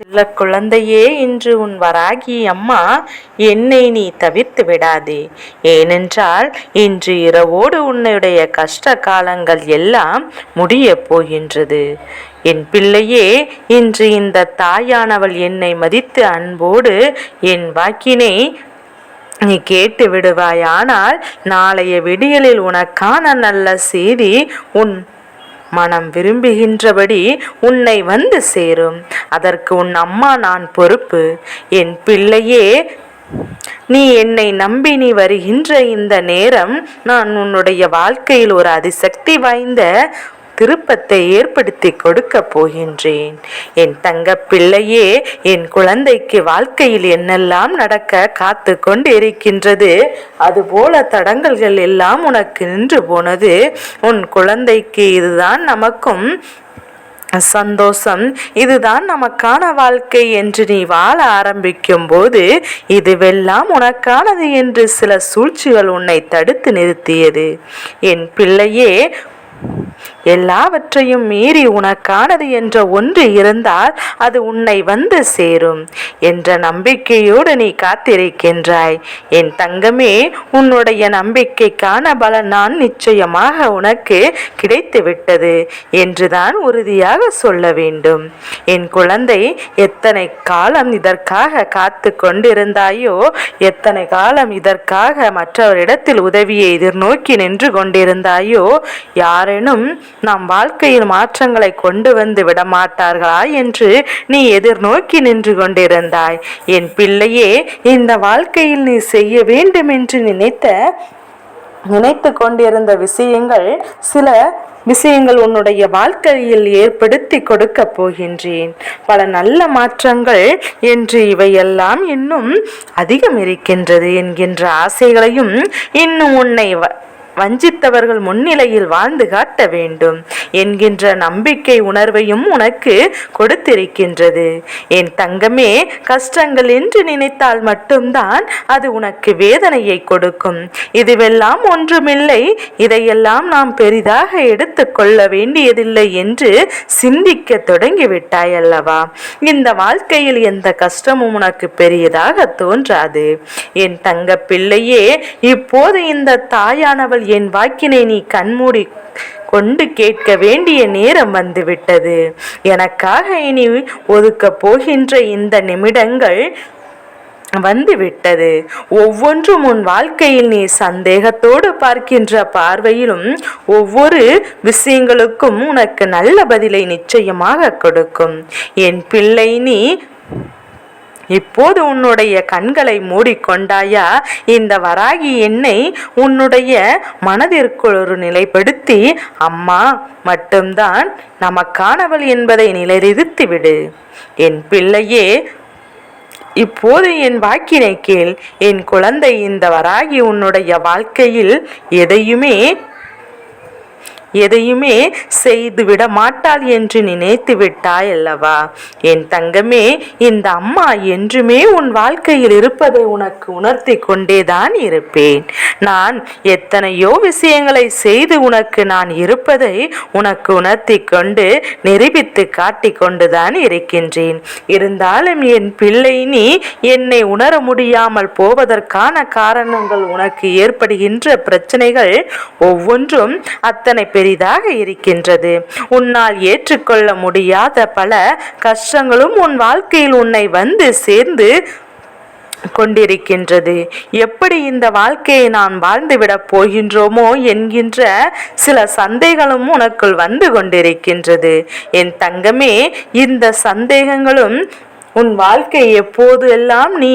செல்ல குழந்தையே இன்று உன் வராகி அம்மா என்னை நீ தவிர்த்து விடாதே. ஏனென்றால் இன்று இரவோடு உன்னுடைய கஷ்ட காலங்கள் எல்லாம் முடியப் போகின்றது. என் பிள்ளையே இன்று இந்த தாயானவள் என்னை மதித்து அன்போடு என் வாக்கினை நீ கேட்டு விடுவாயானால் நாளைய விடியலில் உனக்கான நல்ல செய்தி உன் மனம் விரும்புகின்றபடி உன்னை வந்து சேரும். அதற்கு உன் அம்மா நான் பொறுப்பு. என் பிள்ளையே நீ என்னை நம்பி நீ வருகின்ற இந்த நேரம் நான் உன்னுடைய வாழ்க்கையில் ஒரு அதிசக்தி வாய்ந்த திருப்பத்தை ஏற்படுத்தி கொடுக்க போகின்றேன். என் தங்க பிள்ளையே என் குழந்தைக்கு வாழ்க்கையில் என்னெல்லாம் நடக்க காத்து கொண்டு இருக்கின்றது அதுபோல தடங்கல்கள் எல்லாம் உனக்கு நின்று போனது உன் குழந்தைக்கு இதுதான் நமக்கும் சந்தோஷம் இதுதான் நமக்கான வாழ்க்கை என்று நீ வாழ ஆரம்பிக்கும் போது இதுவெல்லாம் உனக்கானது என்று சில சூழ்ச்சிகள் உன்னை தடுத்து நிறுத்தியது. என் பிள்ளையே எல்லாவற்றையும் மீறி உனக்கானது என்ற ஒன்று இருந்தால் அது உன்னை வந்து சேரும் என்ற நம்பிக்கையோடு நீ காத்திருக்கின்றாய். என் தங்கமே உன்னுடைய நம்பிக்கைக்கான பலன் நான் நிச்சயமாக உனக்கு கிடைத்துவிட்டது என்றுதான் உறுதியாக சொல்ல வேண்டும். என் குழந்தை எத்தனை காலம் இதற்காக காத்து கொண்டிருந்தாயோ எத்தனை காலம் இதற்காக மற்றவரிடத்தில் உதவியை எதிர்நோக்கி நின்று கொண்டிருந்தாயோ யாரேனும் நம் வாழ்க்கையில் மாற்றங்களை கொண்டு வந்து விடமாட்டார்களா என்று நீ எதிர்நோக்கி நின்று கொண்டிருந்தாய். என் பிள்ளையே இந்த வாழ்க்கையில் நீ செய்ய வேண்டும் என்று நினைத்த நினைத்து கொண்டிருந்த விஷயங்கள் சில விஷயங்கள் உன்னுடைய வாழ்க்கையில் ஏற்படுத்தி கொடுக்க போகின்றேன். பல நல்ல மாற்றங்கள் என்று இவையெல்லாம் இன்னும் அதிகம் இருக்கின்றது என்கின்ற ஆசைகளையும் இன்னும் உன்னை வஞ்சித்தவர்கள் முன்னிலையில் வாழ்ந்து காட்ட வேண்டும். என்கின்ற நம்பிக்கை உணர்வையும் உனக்கு கொடுத்திருக்கின்றது. என் தங்கமே கஷ்டங்கள் என்று நினைத்தால் மட்டும்தான் அது உனக்கு வேதனையை கொடுக்கும். இதுவெல்லாம் ஒன்றுமில்லை. இதையெல்லாம் நாம் பெரிதாக எடுத்துக்கொள்ள வேண்டியதில்லை என்று சிந்திக்க தொடங்கிவிட்டாய் அல்லவா இந்த வாழ்க்கையில் எந்த கஷ்டமும் உனக்கு பெரியதாக தோன்றாது. என் தங்க பிள்ளையே இப்போது இந்த தாயானவள் என் வாக்கினை நீ கண்மூடி கொண்டு கேட்க வேண்டிய நேரம் வந்துவிட்டது. எனக்காக இனி ஒதுக்க போகின்ற இந்த நிமிடங்கள் வந்துவிட்டது. ஒவ்வொன்றும் உன் வாழ்க்கையில் நீ சந்தேகத்தோடு பார்க்கின்ற பார்வையிலும் ஒவ்வொரு விஷயங்களுக்கும் உனக்கு நல்ல பதிலை நிச்சயமாக கொடுக்கும். என் பிள்ளை நீ இப்போது உன்னுடைய கண்களை மூடிக்கொண்டாயா? இந்த வராகி எண்ணெய் உன்னுடைய மனதிற்குள் ஒரு நிலைப்படுத்தி அம்மா மட்டும்தான் நமக்கானவள் என்பதை நிலைநிறுத்தி விடு. என் பிள்ளையே இப்போது என் வாக்கினை கேள். என் குழந்தை இந்த வராகி உன்னுடைய வாழ்க்கையில் எதையுமே எதையுமே செய்துவிட மாட்டாள் என்று நினைத்து விட்டாய் அல்லவா? என் தங்கமே இந்த அம்மா என்றுமே உன் வாழ்க்கையில் இருப்பதை உனக்கு உணர்த்தி கொண்டேதான் இருப்பேன். நான் எத்தனையோ விஷயங்களை செய்து உனக்கு நான் இருப்பதை உனக்கு உணர்த்தி கொண்டு நிரூபித்து காட்டி கொண்டுதான் இருக்கின்றேன். இருந்தாலும் என் பிள்ளை நீ என்னை உணர முடியாமல் போவதற்கான காரணங்கள் உனக்கு ஏற்படுகின்ற பிரச்சனைகள் ஒவ்வொன்றும் அத்தனை பெரிதாக இருக்கின்றது. உன்னால் ஏற்றுக்கொள்ள முடியாத பல கஷ்டங்களும் உன் வாழ்க்கையில் உன்னை வந்து சேர்ந்து கொண்டிருக்கின்றது. எப்படி இந்த வாழ்க்கையை நான் வாழ்ந்துவிடப் போகின்றோமோ என்கின்ற சில சந்தேகங்களும் உனக்குள் வந்து கொண்டிருக்கின்றது. என் தங்கமே இந்த சந்தேகங்களும் உன் வாழ்க்கை எப்போது எல்லாம் நீ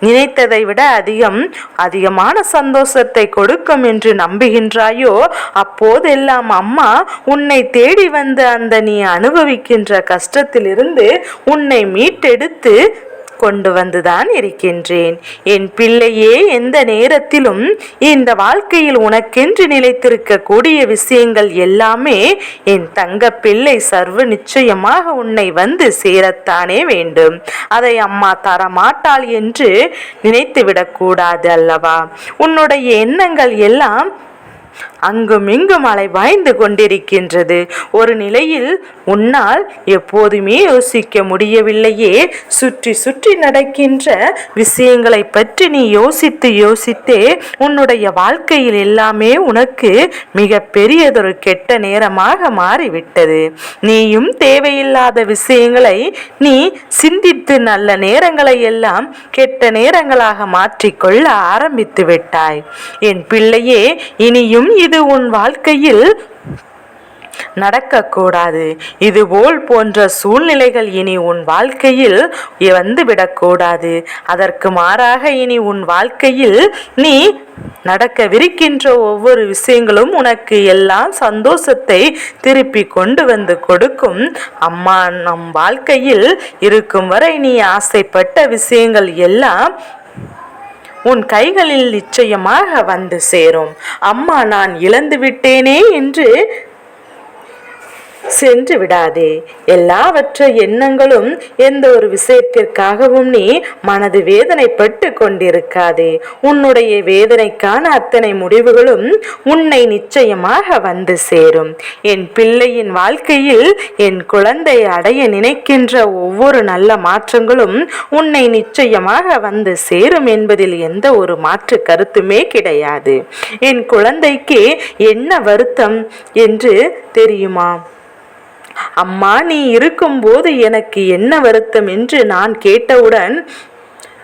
நினைத்ததை விட அதிகம் அதிகமான சந்தோஷத்தை கொடுக்கும் என்று நம்புகின்றாயோ? அப்போதெல்லாம் அம்மா உன்னை தேடி வந்த அந்த நீ அனுபவிக்கின்ற கஷ்டத்திலிருந்து உன்னை மீட்டெடுத்து கொண்டு வந்துதான் இருக்கின்றேன். என் பிள்ளையே எந்த நேரத்திலும் இந்த வாழ்க்கையில் உனக்கென்று நிலைத்திருக்கக்கூடிய விஷயங்கள் எல்லாமே என் தங்க பிள்ளை சர்வ நிச்சயமாக உன்னை வந்து சேரத்தானே வேண்டும். அதை அம்மா தரமாட்டாள் என்று நினைத்துவிடக்கூடாது அல்லவா? உன்னுடைய எண்ணங்கள் எல்லாம் அங்கும் இங்கும் அலை வாய்ந்து கொண்டிருக்கின்றது. ஒரு நிலையில் உன்னால் எப்போதுமே யோசிக்க முடியவில்லையே. சுற்றி சுற்றி நடக்கின்ற விஷயங்களை பற்றி நீ யோசித்து யோசித்தே உன்னுடைய வாழ்க்கையில் எல்லாமே உனக்கு மிக பெரியதொரு கெட்ட நேரமாக மாறிவிட்டது. நீயும் தேவையில்லாத விஷயங்களை நீ சிந்தித்து நல்ல நேரங்களை எல்லாம் கெட்ட நேரங்களாக மாற்றிக்கொள்ள ஆரம்பித்து விட்டாய். என் பிள்ளையே இனியும் இது உன் வாழ்க்கையில் நடக்கக்கூடாது. இதுபோல் போன்ற சூழ்நிலைகள் இனி உன் வாழ்க்கையில் வந்துவிடக்கூடாது அதற்கு மாறாக இனி உன் வாழ்க்கையில் நீ நடக்கவிருக்கின்ற ஒவ்வொரு விஷயங்களும் உனக்கு எல்லாம் சந்தோஷத்தை திருப்பி கொண்டு வந்து கொடுக்கும். அம்மா நம் வாழ்க்கையில் இருக்கும் வரை நீ ஆசைப்பட்ட விஷயங்கள் எல்லாம் உன் கைகளில் நிச்சயமாக வந்து சேரும். அம்மா நான் இழந்து விட்டேனே என்று சென்று விடாதே. எல்லாவற்ற எண்ணங்களும் எந்த ஒரு விஷயத்திற்காகவும் நீ மனது வேதனைப்பட்டு கொண்டிருக்காதே. உன்னுடைய வேதனைக்கான அத்தனை முடிவுகளும் உன்னை நிச்சயமாக வந்து சேரும். என் பிள்ளையின் வாழ்க்கையில் என் குழந்தை அடைய நினைக்கின்ற ஒவ்வொரு நல்ல மாற்றங்களும் உன்னை நிச்சயமாக வந்து சேரும் என்பதில் எந்த ஒரு மாற்று கருத்துமே கிடையாது. என் குழந்தைக்கு என்ன வருத்தம் என்று தெரியுமா? அம்மா நீ இருக்கும்போது எனக்கு என்ன வருத்தம் என்று நான் கேட்டவுடன்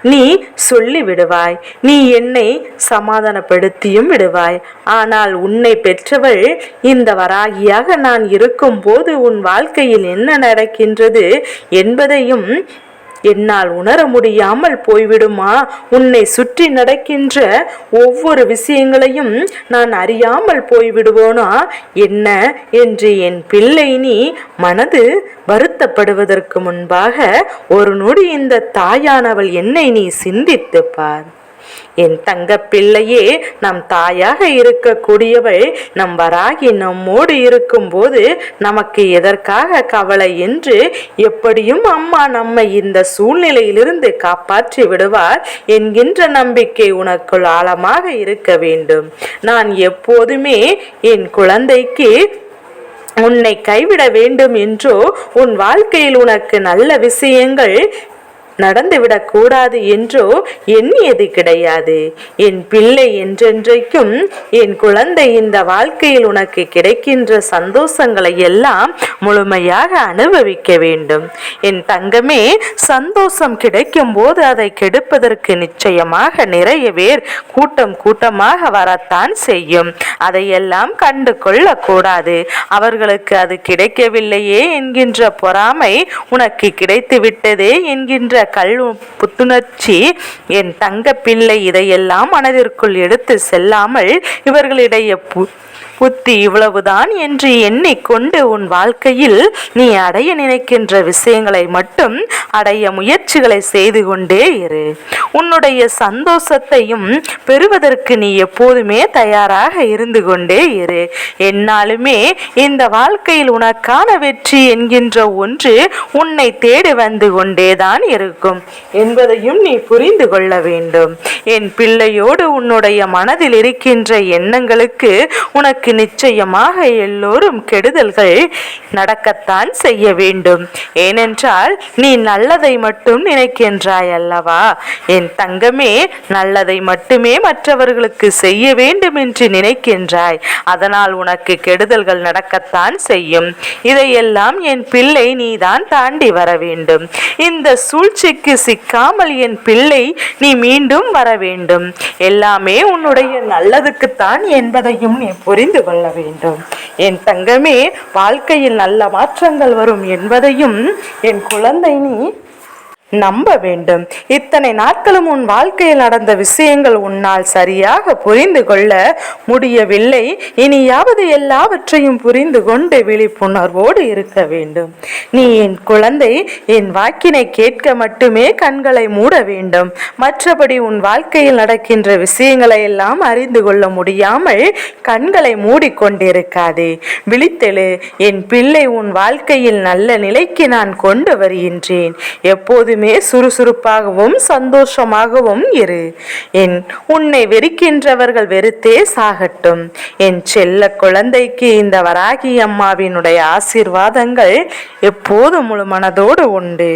நீ சொல்லி விடுவாய். நீ என்னை சமாதானப்படுத்தியும் விடுவாய். ஆனால் உன்னை பெற்றவள் இந்த வராகியாக நான் இருக்கும்போது உன் வாழ்க்கையில் என்ன நடக்கின்றது என்பதையும் என்னால் உணர முடியாமல் போய்விடுமா? உன்னை சுற்றி நடக்கின்ற ஒவ்வொரு விஷயங்களையும் நான் அறியாமல் போய்விடுவோனா? என்ன? என்று என் பிள்ளை நீ மனது வருத்தப்படுவதற்கு முன்பாக ஒரு நொடி இந்த தாயானவள் என்னை நீ சிந்தித்து பார். என் தங்க பிள்ளையே நம் தாயாக இருக்கக்கூடியவள் நம் வராகி நம்மோடு இருக்கும்போது நமக்கு எதற்காக கவலை என்று எப்படியும் அம்மா நம்மை இந்த சூழ்நிலையிலிருந்து காப்பாற்றி விடுவார் என்கின்ற நம்பிக்கை உனக்குள் ஆழமாக இருக்க வேண்டும். நான் எப்போதுமே என் குழந்தைக்கு உன்னை கைவிட வேண்டும் என்றோ உன் வாழ்க்கையில் உனக்கு நல்ல விஷயங்கள் நடந்துவிடக் கூடாது என்றோ எண்ணியது கிடையாது. என் பிள்ளை என்றென்றைக்கும் என் குழந்தை இந்த வாழ்க்கையில் உனக்கு கிடைக்கின்ற சந்தோஷங்களை எல்லாம் முழுமையாக அனுபவிக்க வேண்டும். என் தங்கமே சந்தோஷம் கிடைக்கும் போது அதை கெடுப்பதற்கு நிச்சயமாக நிறைய பேர் கூட்டம் கூட்டமாக வரத்தான் செய்யும். அதையெல்லாம் கண்டு கொள்ளக்கூடாது. அவர்களுக்கு அது கிடைக்கவில்லையே என்கின்ற பொறாமை உனக்கு கிடைத்து விட்டதே என்கின்ற கல் புத்துணர்ச்சி என் தங்க பிள்ளை இதையெல்லாம் மனதிற்குள் எடுத்து செல்லாமல் இவர்களிடையே புத்தி இவ்வளவுதான் என்று எண்ணிக்கொண்டு உன் வாழ்க்கையில் நீ அடைய நினைக்கின்ற விஷயங்களை மட்டும் அடைய முயற்சிகளை செய்து கொண்டே இரு. உன்னுடைய சந்தோஷத்தையும் பெறுவதற்கு நீ எப்போதுமே தயாராக இருந்து கொண்டே இரு. என்னாலுமே இந்த வாழ்க்கையில் உனக்கான வெற்றி என்கின்ற ஒன்று உன்னை தேடி வந்து கொண்டேதான் இருக்கும். என்பதையும் நீ புரிந்து கொள்ள வேண்டும். என் பிள்ளையோடு உன்னுடைய மனதில் இருக்கின்ற எண்ணங்களுக்கு உனக்கு நிச்சயமாக எல்லோரும் கெடுதல்கள் நடக்கத்தான் செய்ய வேண்டும். ஏனென்றால் நீ நல்லதை மட்டும் நினைக்கின்றாய் அல்லவா? என் தங்கமே நல்லதை மட்டுமே மற்றவர்களுக்கு செய்ய வேண்டும் என்று நினைக்கின்றாய். அதனால் உனக்கு கெடுதல்கள் நடக்கத்தான் செய்யும். இதையெல்லாம் என் பிள்ளை நீதான் தாண்டி வர வேண்டும். இந்த சூழ்ச்சிக்கு சிக்காமல் என் பிள்ளை நீ மீண்டும் வர வேண்டும். எல்லாமே உன்னுடைய நல்லதுக்குத்தான் என்பதையும் நீ புரிந்து புரிந்து கொள்ள வேண்டும். என் தங்கமே வாழ்க்கையில் நல்ல மாற்றங்கள் வரும் என்பதையும் என் குழந்தை நீ நம்ப வேண்டும். இத்தனை நாட்களும் உன் வாழ்க்கையில் நடந்த விஷயங்கள் உன்னால் சரியாக புரிந்து கொள்ள முடியவில்லை. இனியாவது எல்லாவற்றையும் புரிந்து கொண்டு விழிப்புணர்வோடு இருக்க வேண்டும். நீ என் குழந்தை என் வாக்கினை கேட்க மட்டுமே கண்களை மூட வேண்டும். மற்றபடி உன் வாழ்க்கையில் நடக்கின்ற விஷயங்களை எல்லாம் அறிந்து கொள்ள முடியாமல் கண்களை மூடிக்கொண்டிருக்காதே. விழித்தெழு. என் பிள்ளை உன் வாழ்க்கையில் நல்ல நிலைக்கு நான் கொண்டு வருகின்றேன். எப்போது எப்பொழுதுமே சுறுசுறுப்பாகவும் சந்தோஷமாகவும் இரு. என் உன்னை வெறுக்கின்றவர்கள் வெறுத்தே சாகட்டும். என் செல்ல குழந்தைக்கு இந்த வராகி அம்மாவினுடைய ஆசீர்வாதங்கள் எப்போதும் முழு மனதோடு உண்டு.